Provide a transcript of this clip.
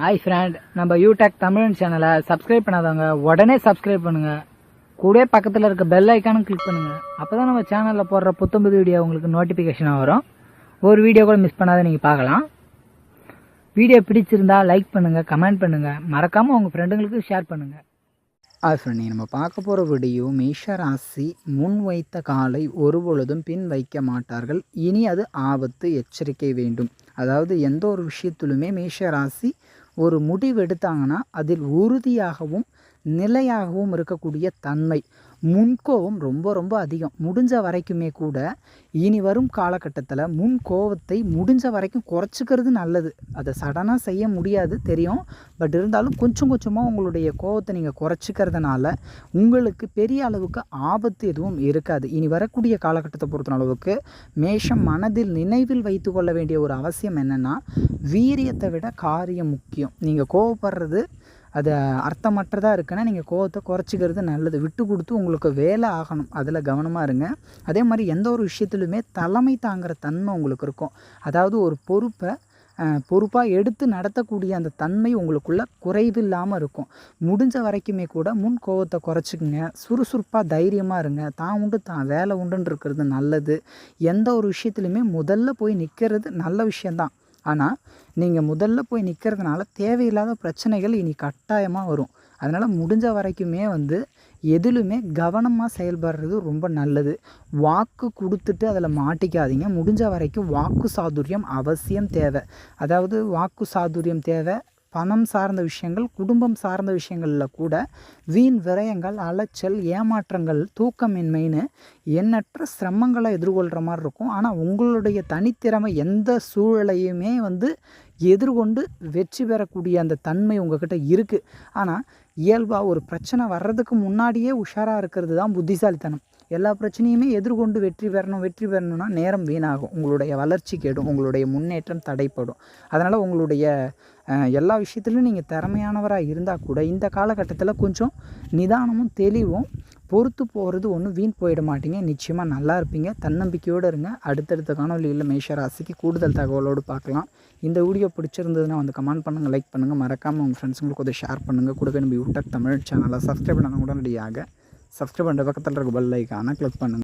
Hi friend நம்ம யூடெக் தமிழ் சேனலை subscribe பண்ணாதவங்க உடனே சப்ஸ்கிரைப் பண்ணுங்க. கூட பக்கத்தில் இருக்க பெல் ஐக்கானும் கிளிக் பண்ணுங்க. அப்பதான் நம்ம சேனலில் போடுற புத்தம்புது வீடியோ உங்களுக்கு நோட்டிஃபிகேஷனாக வரும். ஒரு வீடியோ கூட மிஸ் பண்ணாத நீங்கள் பார்க்கலாம். வீடியோ பிடிச்சிருந்தா லைக் பண்ணுங்கள் கமெண்ட் பண்ணுங்கள் மறக்காமல் உங்கள் ஃப்ரெண்டுங்களுக்கு ஷேர் பண்ணுங்கள் ஹாய் ஃப்ரெண்ட் நம்ம பார்க்க போகிற வீடியோ மேஷ ராசி முன் வைத்த காலை ஒருபொழுதும் பின் வைக்க மாட்டார்கள். இனி அது ஆபத்து எச்சரிக்கை வேண்டும். அதாவது எந்த ஒரு விஷயத்திலுமே மேஷ ராசி ஒரு முடிவு எடுத்தாங்கன்னா அதில் உறுதியாகவும் நிலையாகவும் இருக்கக்கூடிய தன்மை. முன்கோபம் ரொம்ப ரொம்ப அதிகம். முடிஞ்ச வரைக்குமே கூட இனி வரும் காலகட்டத்தில் முன் கோவத்தை முடிஞ்ச வரைக்கும் குறைச்சிக்கிறது நல்லது. அதை சடனாக செய்ய முடியாது தெரியும். பட் இருந்தாலும் கொஞ்சம் கொஞ்சமாக உங்களுடைய கோவத்தை நீங்கள் குறைச்சிக்கிறதுனால உங்களுக்கு பெரிய அளவுக்கு ஆபத்து எதுவும் இருக்காது. இனி வரக்கூடிய காலகட்டத்தை பொறுத்த அளவுக்கு மேஷம் மனதில் நினைவில் வைத்து கொள்ள வேண்டிய ஒரு அவசியம் என்னென்னா வீரியத்தை விட காரியம் முக்கியம். நீங்கள் கோவப்படுறது அது அர்த்தமற்றதாக இருக்குன்னா நீங்கள் கோவத்தை குறைச்சிக்கிறது நல்லது. விட்டு கொடுத்து உங்களுக்கு வேலை ஆகணும். அதில் கவனமாக இருங்க. அதே மாதிரி எந்த ஒரு விஷயத்துலையுமே தலைமை தாங்குற தன்மை உங்களுக்கு இருக்கும். அதாவது ஒரு பொறுப்பை பொறுப்பாக எடுத்து நடத்தக்கூடிய அந்த தன்மை உங்களுக்குள்ள குறைவில்லாமல் இருக்கும். முடிஞ்ச வரைக்குமே கூட முன் கோவத்தை குறைச்சிக்கங்க. சுறுசுறுப்பாக தைரியமாக இருங்க. தான் உண்டு தான் வேலை உண்டுன்னு இருக்கிறது நல்லது. எந்த ஒரு விஷயத்துலையுமே முதல்ல போய் நிற்கிறது நல்ல விஷயந்தான் ஆனால் நீங்கள் முதல்ல போய் நிற்கிறதுனால தேவையில்லாத பிரச்சனைகள் இனி கட்டாயமாக வரும். அதனால் முடிஞ்ச வரைக்குமே வந்து எதிலுமே கவனமாக செயல்படுறது ரொம்ப நல்லது. வாக்கு கொடுத்துட்டு அதில் மாட்டிக்காதீங்க. முடிஞ்ச வரைக்கும் வாக்கு சாதுரியம் அவசியம் தேவை. அதாவது வாக்கு சாதுரியம் தேவை பணம் சார்ந்த விஷயங்கள் குடும்பம் சார்ந்த விஷயங்களில் கூட வீண் விரயங்கள் அலைச்சல் ஏமாற்றங்கள் தூக்கமின்மைன்னு எண்ணற்ற சிரமங்களை எதிர்கொள்கிற மாதிரி இருக்கும். ஆனால் உங்களுடைய தனித்திறமை எந்த சூழலையுமே வந்து எதிர்கொண்டு வெற்றி பெறக்கூடிய அந்த தன்மை உங்ககிட்ட இருக்குது ஆனால் இயல்பாக ஒரு பிரச்சனை வர்றதுக்கு முன்னாடியே உஷாராக இருக்கிறது தான் புத்திசாலித்தனம். எல்லா பிரச்சனையுமே எதிர்கொண்டு வெற்றி பெறணும் வெற்றி பெறணும்னா நேரம் வீணாகும். உங்களுடைய வளர்ச்சி கெடும் உங்களுடைய முன்னேற்றம் தடைப்படும். அதனால் உங்களுடைய எல்லா விஷயத்துலையும் நீங்கள் திறமையானவராக இருந்தால் கூட இந்த காலகட்டத்தில் கொஞ்சம் நிதானமும் தெளிவும் பொறுத்து போகிறது ஒன்றும் வீண் போயிட மாட்டீங்க. நிச்சயமாக நல்லா இருப்பீங்க. தன்னம்பிக்கையோடு இருங்க. அடுத்தடுத்த காணொலியில் மேஷராசிக்கு கூடுதல் தகவலோடு பார்க்கலாம். இந்த வீடியோ பிடிச்சிருந்ததுன்னா வந்து கமெண்ட் பண்ணுங்கள் லைக் பண்ணுங்கள் மறக்காமல் உங்கள் ஃப்ரெண்ட்ஸுங்களுக்கு கொஞ்சம் ஷேர் பண்ணுங்கள் கூடவே நம்ம யூடியூப் தமிழ் சேனலை சப்ஸ்கிரைப் பண்ணாங்க உடனடியாக. சப்ஸ்கிரைப் பண்ணுற பக்கத்தில் இருக்க பெல் ஐக்கானை கிளிக் பண்ணுங்கள்